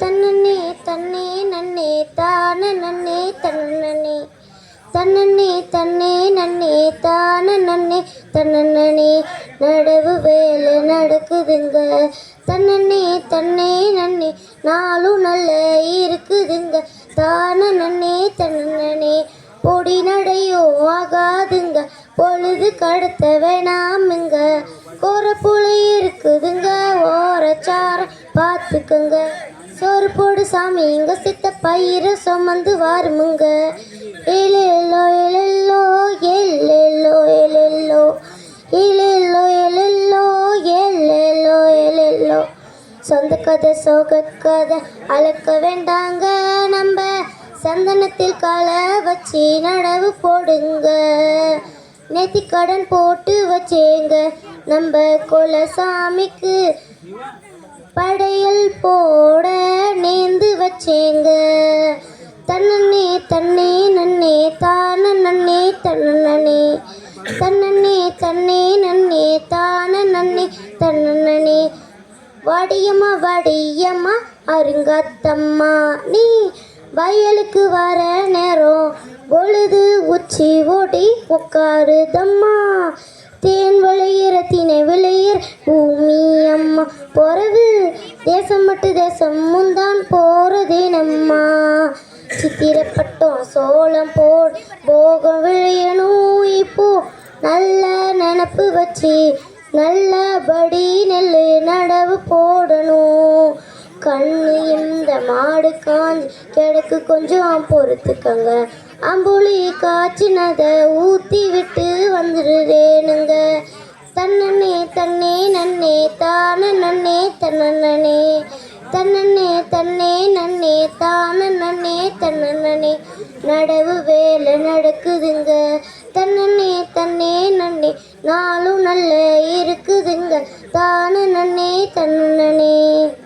ತನ್ನನ್ನೇ தன்னே நன்னே தான ನನ್ನೇ ತನ್ನನ್ನೇ ತನ್ನನ್ನೇ தன்னே நன்னே தான நன்னே. தன்னே நடவு வேலை நடக்குதுங்க. தன்னே தன்னே நன்னே. நாளும் நல்ல இருக்குதுங்க. தான நன்னே தன்னே பொடி நடையோ ஆகாதுங்க. பொழுது கடத்த வேணாமுங்க கோரப்புளை இருக்கு பார்த்துக்குங்க. சோறு போடு சாமி எங்க சித்த பயிர சுமந்து வாருமுங்க. ஏழெல்லோ ஏழெல்லோ எல்லோ ஏழெல்லோ ஏழெல்லோ ஏழெல்லோ எல்லெல்லோ ஏழெல்லோ சொந்த கதை சோக கதை அழக்க வேண்டாங்க. நம்ம சந்தனத்தில் களை வச்சு நடவு போடுங்க. நேத்தி கடன் போட்டு வச்சேங்க. நம்ம கொலசாமிக்கு படையல் போட நேந்து வச்சேங்க. தன்னே தன்னே நன்னே தான நன்னே தன்னே தன்னே தன்னே நன்னே தான நன்னே தன்னே வடியம்மா வடியம்மா அருங்கத்தம்மா நீ வயலுக்கு வர நேரம் பொழுது உச்சி ஓடி உட்காருதம்மா. தேன் விளையிற தேசம் மட்டு தேசம் முந்தான் போறதேனம்மா சித்திரப்பட்டோம் சோளம் போல் போகம் விழையணும் இப்போ நல்ல நினப்பு வச்சு நல்லபடி நெல் நடவு போடணும். கண்ணு இந்த மாடு காஞ்சி கிடக்கு கொஞ்சம் பொறுத்துக்கங்க. அம்புலி காய்ச்சினதை ஊற்றி விட்டு வந்துடுறேனுங்க. தன்னே ತನ್ನೇ ನನ್ನೇ ತಾನ ನನ್ನೇ ತನ್ನನನೆ தன்னே ತನ್ನೇ ನನ್ನೇ ತಾನ ನನ್ನೇ ತನ್ನನನೆ நடவு வேலை நடக்குதுங்க. தன்னே தன்னே நன்னே. நாளும் நல்ல இருக்குதுங்க. தானே நன்னே தன்னே